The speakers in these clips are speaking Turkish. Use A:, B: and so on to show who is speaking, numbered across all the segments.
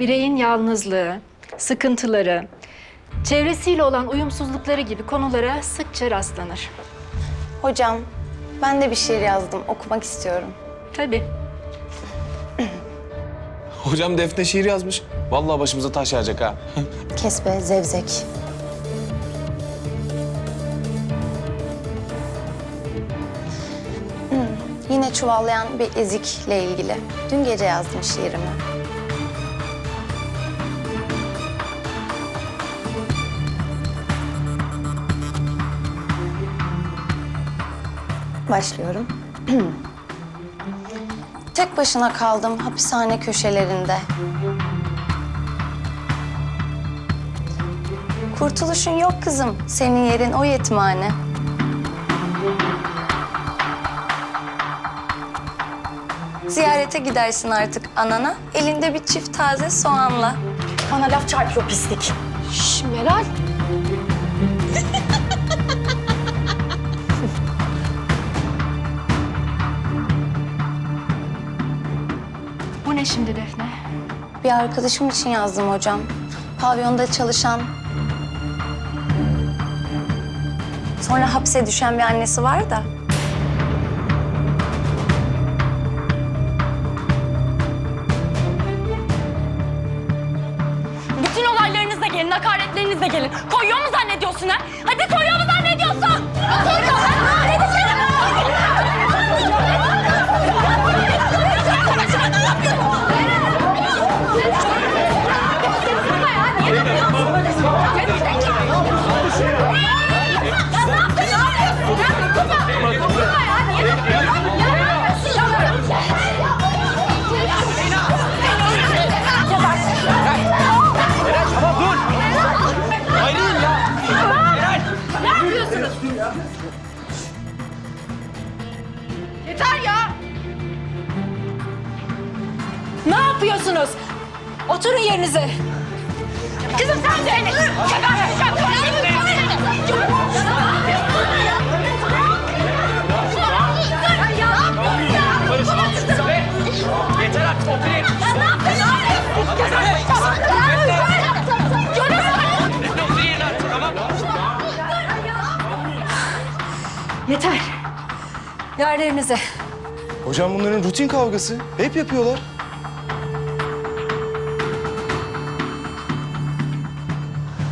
A: bireyin yalnızlığı, sıkıntıları, çevresiyle olan uyumsuzlukları gibi konulara sıkça rastlanır.
B: Hocam, ben de bir şiir yazdım. Okumak istiyorum.
A: Tabii.
C: Hocam Defne şiir yazmış. Vallahi başımıza taş yağacak ha.
B: Kes be zevzek. Hmm, Yine çuvallayan bir ezikle ilgili. Dün gece yazdım şiirimi. Başlıyorum. Tek başına kaldım hapishane köşelerinde. Kurtuluşun yok kızım. Senin yerin o yetimhane. Ziyarete gidersin artık anana. Elinde bir çift taze soğanla.
D: Bana laf çarpıyor pislik. Şş Meral.
A: şimdi Defne?
B: Bir arkadaşım için yazdım hocam. Pavyonda çalışan... Sonra hapse düşen bir annesi var da.
D: Bütün olaylarınızla gelin, hakaretlerinizle gelin. Koyuyor mu zannediyorsun ha? Hadi koyuyor mu zannediyorsun?
A: Yeter yapıyorsunuz? Oturun yerinize.
D: Kızım sen de beni.
E: Yeter artık oturayım.
A: Yeter. Yerlerinize.
C: Hocam bunların rutin kavgası. Hep yapıyorlar.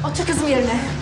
A: Otur kızım yerine.